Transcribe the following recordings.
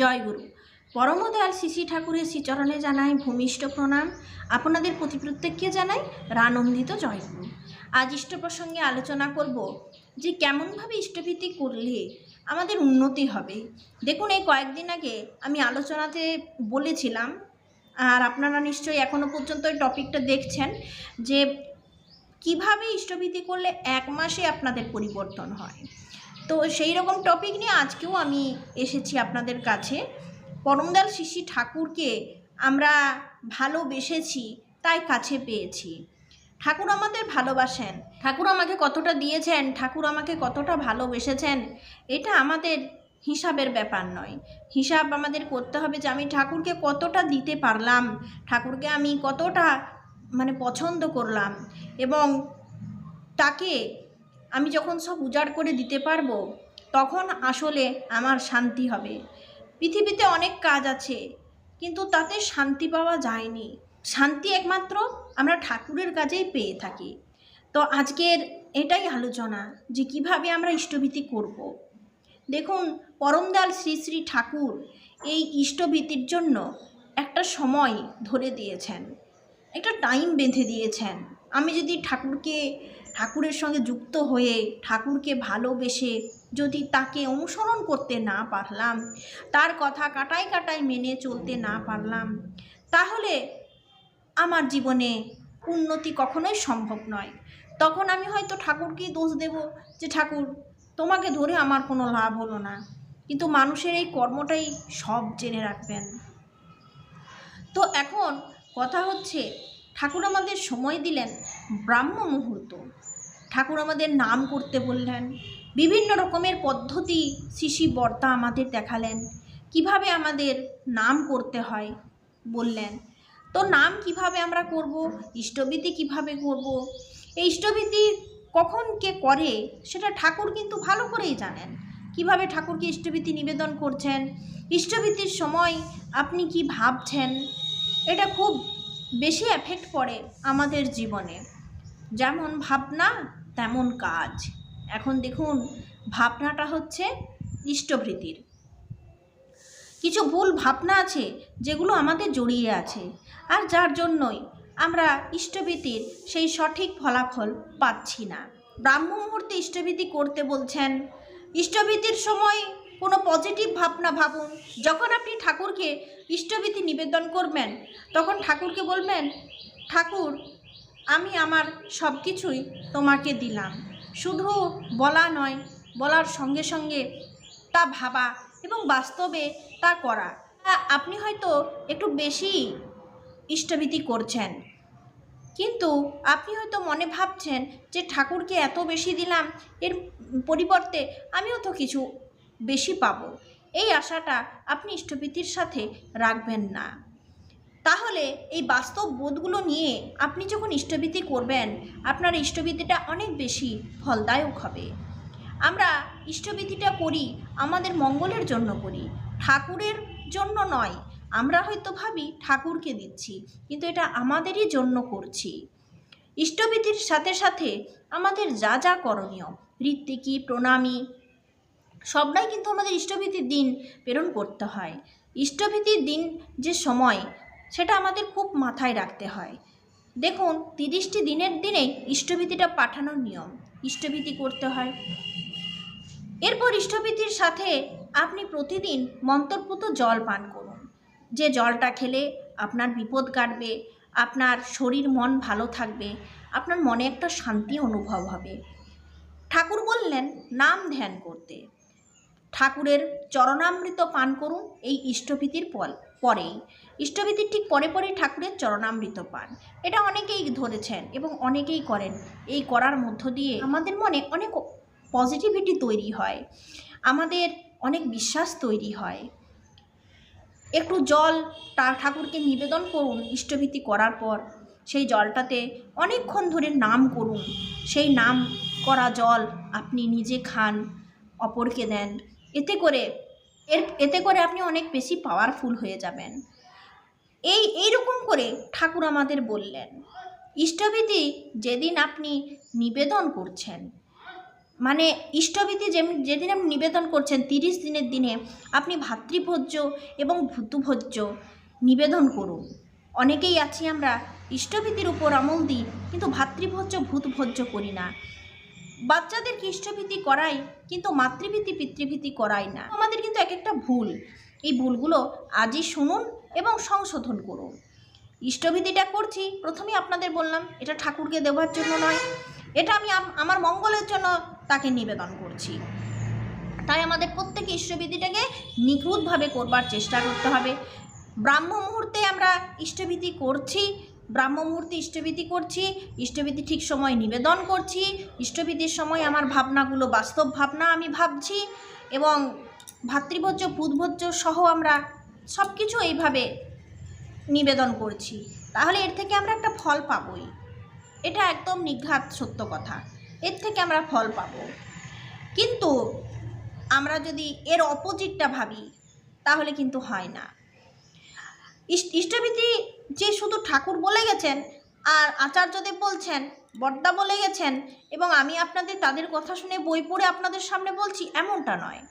জয়গুরু পরমদয়াল শ্রী ঠাকুরের শ্রীচরণে জানাই ভূমিষ্ঠ প্রণাম। আপনাদের প্রতি প্রত্যেককে জানাই রানন্দিত জয়গুরু আজ ইষ্ট প্রসঙ্গে আলোচনা করব যে কেমনভাবে ইষ্টভীতি করলে আমাদের উন্নতি হবে। দেখুন, এই কয়েকদিন আগে আমি আলোচনাতে বলেছিলাম, আর আপনারা নিশ্চয়ই এখনও পর্যন্ত এই টপিকটা দেখছেন, যে কীভাবে ইষ্টভীতি করলে এক মাসে আপনাদের পরিবর্তন হয়। তো সেই রকম টপিক নিয়ে আজকেও আমি এসেছি আপনাদের কাছে। পরমদাল শিশি ঠাকুরকে আমরা ভালোবেসেছি, তাই কাছে পেয়েছি। ঠাকুর আমাদের ভালোবাসেন। ঠাকুর আমাকে কতটা দিয়েছেন, ঠাকুর আমাকে কতটা ভালোবেসেছেন, এটা আমাদের হিসাবের ব্যাপার নয়। হিসাব আমাদের করতে হবে যে আমি ঠাকুরকে কতটা দিতে পারলাম, ঠাকুরকে আমি কতটা মানে পছন্দ করলাম এবং তাকে আমি যখন সব উজাড় করে দিতে পারব, তখন আসলে আমার শান্তি হবে। পৃথিবীতে অনেক কাজ আছে, কিন্তু তাতে শান্তি পাওয়া যায়নি। শান্তি একমাত্র আমরা ঠাকুরের কাজেই পেয়ে থাকি। তো আজকের এটাই আলোচনা যে কীভাবে আমরা ইষ্টভীতি করব। দেখুন পরমদাল শ্রী শ্রী ঠাকুর এই ইষ্টভীতির জন্য একটা সময় ধরে দিয়েছেন। একটা টাইম বেঁধে দিয়েছেন। আমি যদি ঠাকুরকে ঠাকুরের সঙ্গে যুক্ত হয়ে ঠাকুরকে ভালোবেসে যদি তাকে অনুসরণ করতে না পারলাম, তার কথা কাটাই কাটাই মেনে চলতে না পারলাম, তাহলে আমার জীবনে উন্নতি কখনোই সম্ভব নয়। তখন আমি হয়তো ঠাকুরকেই দোষ দেব যে, ঠাকুর, তোমাকে ধরে আমার কোনো লাভ হলো না। কিন্তু মানুষের এই কর্মটাই সব জেনে রাখবেন। তো এখন কথা হচ্ছে ঠাকুর আমাদের সময় দিলেন ব্রাহ্ম মুহূর্ত। ঠাকুর আমাদের নাম করতে বললেন। বিভিন্ন রকমের পদ্ধতি শিশি বর্তা আমাদের দেখালেন। কীভাবে আমাদের নাম করতে হয় বললেন। তো নাম কীভাবে আমরা করব, ইষ্টভীতি কীভাবে করব, এই ইষ্টভীতি কখন কে করে সেটা ঠাকুর কিন্তু ভালো করেই জানেন। কীভাবে ঠাকুরকে ইষ্টভীতি নিবেদন করছেন, ইষ্টভীতির সময় আপনি কি ভাবছেন, এটা খুব বেশি এফেক্ট পড়ে আমাদের জীবনে। যেমন ভাবনা, তেমন কাজ। এখন দেখুন, ভাবনাটা হচ্ছে ইষ্টভৃতির। কিছু ভুল ভাবনা আছে যেগুলো আমাদের জড়িয়ে আছে, আর যার জন্যই আমরা ইষ্টভীতির সেই সঠিক ফলাফল পাচ্ছি না। ব্রাহ্ম মুহূর্তে ইষ্টভীতি করতে বলছেন, ইষ্টভীতির সময় কোনো পজিটিভ ভাবনা ভাবুন। যখন আপনি ঠাকুরকে ইষ্টভীতি নিবেদন করবেন, তখন ঠাকুরকে বলবেন, ঠাকুর, আমি আমার সব কিছুই তোমাকে দিলাম। শুধু বলা নয়, বলার সঙ্গে সঙ্গে তা ভাবা এবং বাস্তবে তা করা। আপনি হয়তো একটু বেশি ইষ্টভীতি করছেন। কিন্তু আপনি হয়তো মনে ভাবছেন যে ঠাকুরকে এত বেশি দিলাম, এর পরিবর্তে আমিও তো কিছু বেশি পাব। এই আশাটা আপনি ইষ্টভীতির সাথে রাখবেন না। তাহলে এই বাস্তব বোধগুলো নিয়ে আপনি যখন ইষ্টভীতি করবেন, আপনার ইষ্টভীতিটা অনেক বেশি ফলদায়ক হবে। আমরা ইষ্টভীতিটা করি আমাদের মঙ্গলের জন্য করি, ঠাকুরের জন্য নয়। আমরা হয়তো ভাবি ঠাকুরকে দিচ্ছি, কিন্তু এটা আমাদেরই জন্য করছি। ইষ্টভীতির সাথে সাথে আমাদের যা যা করণীয় ঋত্বিকী প্রণামী সবটাই কিন্তু আমাদের ইষ্টভীতির দিন প্রেরণ করতে হয়। ইষ্টভীতির দিন যে সময়, সেটা আমাদের খুব মাথায় রাখতে হয়। দেখুন, তিরিশটি দিনের দিনেই ইষ্টভীতিটা পাঠানোর নিয়ম। ইষ্টভীতি করতে হয়। এরপর ইষ্টভীতির সাথে আপনি প্রতিদিন মন্ত্রপুত জল পান করুন। যে জলটা খেলে আপনার বিপদ কাটবে, আপনার শরীর, মন ভালো থাকবে, আপনার মনে একটা শান্তি অনুভব হবে। ঠাকুর বললেন, নাম ধ্যান করতে। ঠাকুরের চরণামৃত পান করুন এই ইষ্টভীতির পল, পরেই। ইষ্টভীতির ঠিক পরে পরেই ঠাকুরের চরণামৃত পান। এটা অনেকেই ধরেছেন এবং অনেকেই করেন। এই করার মধ্য দিয়ে আমাদের মনে অনেক পজিটিভিটি তৈরি হয়। আমাদের অনেক বিশ্বাস তৈরি হয়। একটু জল ঠাকুরকে নিবেদন করুন ইষ্টভীতি করার পর। সেই জলটাতে অনেকক্ষণ ধরে নাম করুন। সেই নাম করা জল আপনি নিজে খান, অপরকে দেন। এতে করে এর, এতে করে আপনি অনেক বেশি পাওয়ারফুল হয়ে যাবেন। এই, এইরকম করে ঠাকুর আমাদের বললেন। ইষ্টভীতি যেদিন আপনি নিবেদন করছেন মানে ইষ্টভীতি যেম- যেদিন আপনি নিবেদন করছেন, তিরিশ দিনের দিনে আপনি ভাতৃভোজ্য এবং ভূতভোজ্য নিবেদন করুন। অনেকেই আছি আমরা ইষ্টভীতির উপর আমল দিই, কিন্তু ভাতৃভোজ্য, ভূতভোজ্য করি না। বাচ্চাদেরকে ইষ্টভীতি করাই কিন্তু মাতৃভীতি, পিতৃভীতি করাই না। আমাদের কিন্তু এক একটা ভুল। এই ভুলগুলো আজই শুনুন এবং সংশোধন করুন। ইষ্টভীতিটা করছি, প্রথমেই আপনাদের বললাম, এটা ঠাকুরকে দেওয়ার জন্য নয়। এটা আমি আমার মঙ্গলের জন্য তাকে নিবেদন করছি। তাই আমাদের প্রত্যেকে ইষ্টভীতিটাকে নিখুঁতভাবে করবার চেষ্টা করতে হবে। ব্রাহ্ম মুহূর্তে আমরা ইষ্টভীতি করছি ব্রাহ্ম মুহূর্তে ইষ্টভীতি করছি, ইষ্টভীতি ঠিক সময় নিবেদন করছি, ইষ্টভীতির সময় আমার ভাবনাগুলো বাস্তব ভাবনা আমি ভাবছি এবং ভাতৃভোজ্য ভূতভোজ্য সহ আমরা সব কিছু এইভাবে নিবেদন করছি। তাহলে এর থেকে আমরা একটা ফল পাবই। এটা একদম নিঘাত সত্য কথা। এর থেকে আমরা ফল পাবো। কিন্তু আমরা যদি এর অপোজিটটা ভাবি, তাহলে কিন্তু হয় না। ইষ্ট- ইষ্টভীতি যে শুধু ঠাকুর বলে গেছেন আর আচার্যদেব বলছেন, বর্দা বলে গেছেন এবং আমি আপনাদের তাদের কথা শুনে বই পড়ে আপনাদের সামনে বলছি, এমনটা নয়।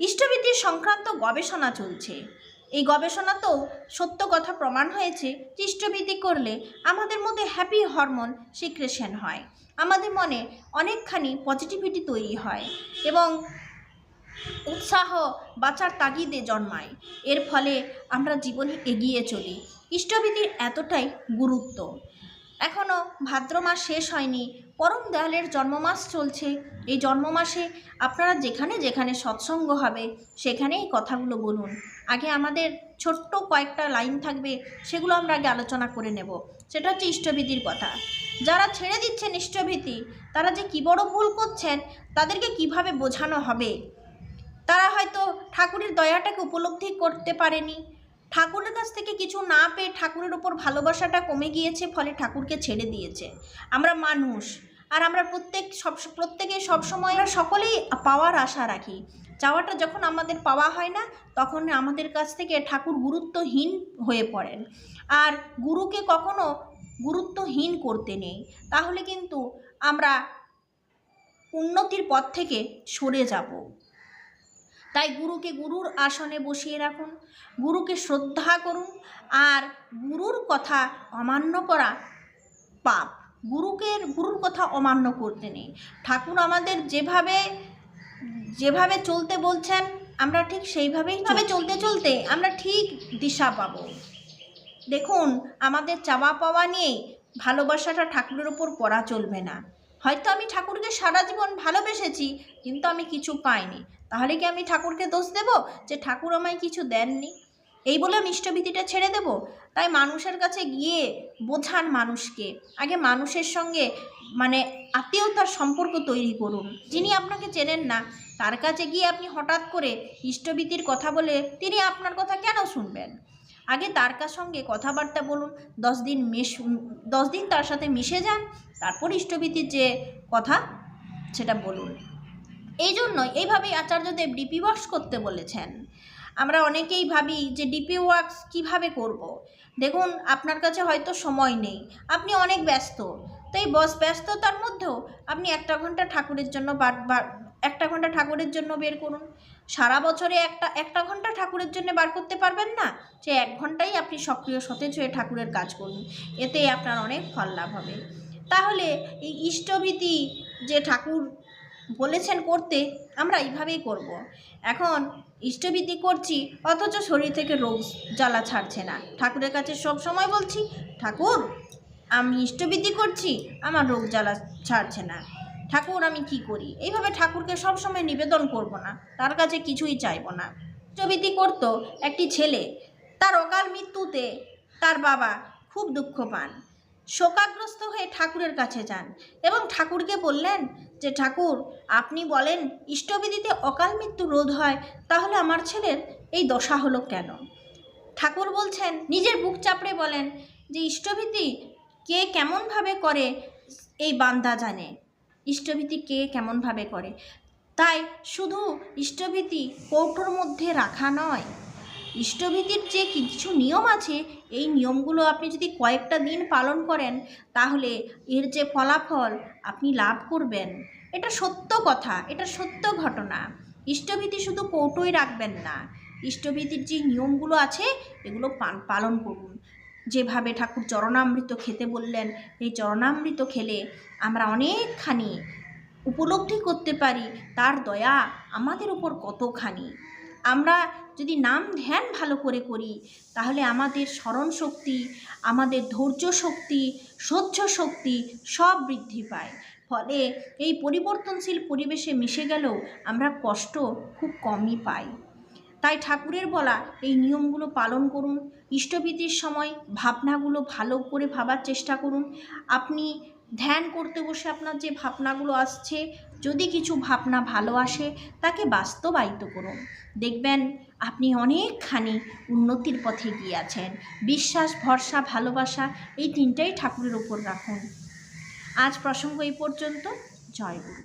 ইষ্টভীতির সংক্রান্ত গবেষণা চলছে। এই গবেষণাতেও সত্য কথা প্রমাণ হয়েছে যে করলে আমাদের মধ্যে হ্যাপি হরমোন সিক্রেশন হয়। আমাদের মনে অনেকখানি পজিটিভিটি তৈরি হয় এবং উৎসাহ, বাঁচার তাগিদে জন্মায়। এর ফলে আমরা জীবনে এগিয়ে চলি। ইষ্টভীতির এতটাই গুরুত্ব। এখনও ভাদ্র মাস শেষ হয়নি, পরম দয়ালের জন্মমাস চলছে। এই জন্মমাসে আপনারা যেখানে যেখানে সৎসঙ্গ হবে সেখানে এই কথাগুলো বলুন। আগে আমাদের ছোট্ট কয়েকটা লাইন থাকবে, সেগুলো আমরা আগে আলোচনা করে নেব। সেটা হচ্ছে ইষ্টভীতির কথা। যারা ছেড়ে দিচ্ছেন ইষ্টভীতি, তারা যে কী বড় ভুল করছেন, তাদেরকে কীভাবে বোঝানো হবে? তারা হয়তো ঠাকুরের দয়াটাকে উপলব্ধি করতে পারেনি ঠাকুরের কাছ থেকে কিছু না পেয়ে ঠাকুরের ওপর ভালোবাসাটা কমে গিয়েছে, ফলে ঠাকুরকে ছেড়ে দিয়েছে। আমরা মানুষ, আর আমরা প্রত্যেক সব, প্রত্যেকে সবসময় আমরা সকলেই পাওয়ার আশা রাখি। চাওয়াটা যখন আমাদের পাওয়া হয় না, তখন আমাদের কাছ থেকে ঠাকুর গুরুত্বহীন হয়ে পড়েন। আর গুরুকে কখনো গুরুত্বহীন করতে নেই। তাহলে কিন্তু আমরা উন্নতির পথ থেকে সরে যাব। তাই গুরুকে গুরুর আসনে বসিয়ে রাখুন গুরুকে শ্রদ্ধা করুন আর গুরুর কথা অমান্য করা পাপ। গুরুকে গুরুর কথা অমান্য করতে নেই। ঠাকুর আমাদের যেভাবে যেভাবে চলতে বলছেন আমরা ঠিক সেইভাবেই ভাবে চলতে চলতে আমরা ঠিক দিশা পাবো। দেখুন আমাদের চাওয়া পাওয়া নিয়ে ভালোবাসাটা ঠাকুরের ওপর পড়া চলবে না। হয়তো আমি ঠাকুরকে সারা জীবন ভালোবেসেছি, কিন্তু আমি কিছু পাইনি। তাহলে কি আমি ঠাকুরকে দোষ দেব যে ঠাকুর আমায় কিছু দেননি? এই বলে আমি ইষ্টভীতিটা ছেড়ে দেব? তাই মানুষের কাছে গিয়ে বোঝান মানুষকে। আগে মানুষের সঙ্গে মানে আত্মীয়তার সম্পর্ক তৈরি করুন। যিনি আপনাকে চেনেন না, তার কাছে গিয়ে আপনি হঠাৎ করে ইষ্টভীতির কথা বলে তিনি আপনার কথা কেন শুনবেন? আগে তার সঙ্গে কথাবার্তা বলুন, দশ দিন মেশ, দশ দিন তার সাথে মিশে যান তারপর ইষ্টভীতির যে কথা, সেটা বলুন। এই জন্যই এইভাবেই আচার্যদেব ডিপি ওয়ার্কস করতে বলেছেন। আমরা অনেকেই ভাবি যে ডিপি ওয়ার্কস কীভাবে করব। দেখুন, আপনার কাছে হয়তো সময় নেই। আপনি অনেক ব্যস্ত। তো এই বস ব্যস্ততার মধ্যেও আপনি একটা ঘণ্টা ঠাকুরের জন্য বার একটা ঘণ্টা ঠাকুরের জন্য বের করুন। সারা বছরে একটা একটা ঘণ্টা ঠাকুরের জন্য বার করতে পারবেন না? যে এক ঘন্টাই আপনি সক্রিয় সতেজ হয়ে ঠাকুরের কাজ করুন। এতে আপনার অনেক ফল লাভ হবে। তাহলে এই ইষ্টভীতি যে ঠাকুর বলেছেন করতে আমরা এইভাবেই করব। এখন ইষ্টভীতি করছি, অথচ শরীর থেকে রোগ জ্বালা ছাড়ছে না। ঠাকুরের কাছে সব সময় বলছি, ঠাকুর, আমি ইষ্টভীতি করছি, আমার রোগ জ্বালা ছাড়ছে না। ঠাকুর, আমি কি করি? এইভাবে ঠাকুরকে সব সময় নিবেদন করব না। তার কাছে কিছুই চাইব না। ইষ্টভীতি করতো একটি ছেলে, তার অকাল মৃত্যুতে তার বাবা খুব দুঃখ পান। শোকাগ্রস্ত হয়ে ঠাকুরের কাছে যান এবং ঠাকুরকে বললেন যে, ঠাকুর, আপনি বলেন, ইষ্টবিধিতে অকাল মৃত্যু রোধ হয়, তাহলে আমার ছেলের এই দশা হলো কেন? ঠাকুর বলছেন, নিজের বুক চাপড়ে বলেন যে ইষ্টভীতি কে কেমনভাবে করে এই বান্দা জানে? ইষ্টভীতি কে কেমনভাবে করে? তাই শুধু ইষ্টভীতি কৌটোর মধ্যে রাখা নয় ইষ্টভীতির যে কিছু নিয়ম আছে, এই নিয়মগুলো আপনি যদি কয়েকটা দিন পালন করেন, তাহলে এর যে ফলাফল আপনি লাভ করবেন। এটা সত্য কথা, এটা সত্য ঘটনা। ইষ্টভীতি শুধু কৌটোই রাখবেন না। ইষ্টভীতির যে নিয়মগুলো আছে, এগুলো পালন করুন। যেভাবে ঠাকুর চরণামৃত খেতে বললেন, এই চরণামৃত খেলে আমরা অনেকখানি উপলব্ধি করতে পারি, তার দয়া আমাদের উপর কতখানি। আমরা যদি নাম ধ্যান ভালো করে করি, তাহলে আমাদের স্মরণ শক্তি আমাদের ধৈর্য শক্তি সহ্য শক্তি সব বৃদ্ধি পায়। ফলে এই পরিবর্তনশীল পরিবেশে মিশে গেলেও আমরা কষ্ট খুব কমই পাই। তাই ঠাকুরের বলা এই নিয়মগুলো পালন করুন। ইষ্টভীতির সময় ভাবনাগুলো ভালো করে ভাবার চেষ্টা করুন। আপনি ধ্যান করতে বসে আপনার যে ভাবনাগুলো আসছে, যদি কিছু ভাবনা ভালো আসে, তাকে বাস্তবায়িত করুন। দেখবেন আপনি অনেকখানি উন্নতির পথে গিয়ে আছেন। বিশ্বাস, ভরসা, ভালোবাসা, এই তিনটাই ঠাকুরের ওপর রাখুন। আজ প্রসঙ্গ এই পর্যন্ত। জয় গুরু।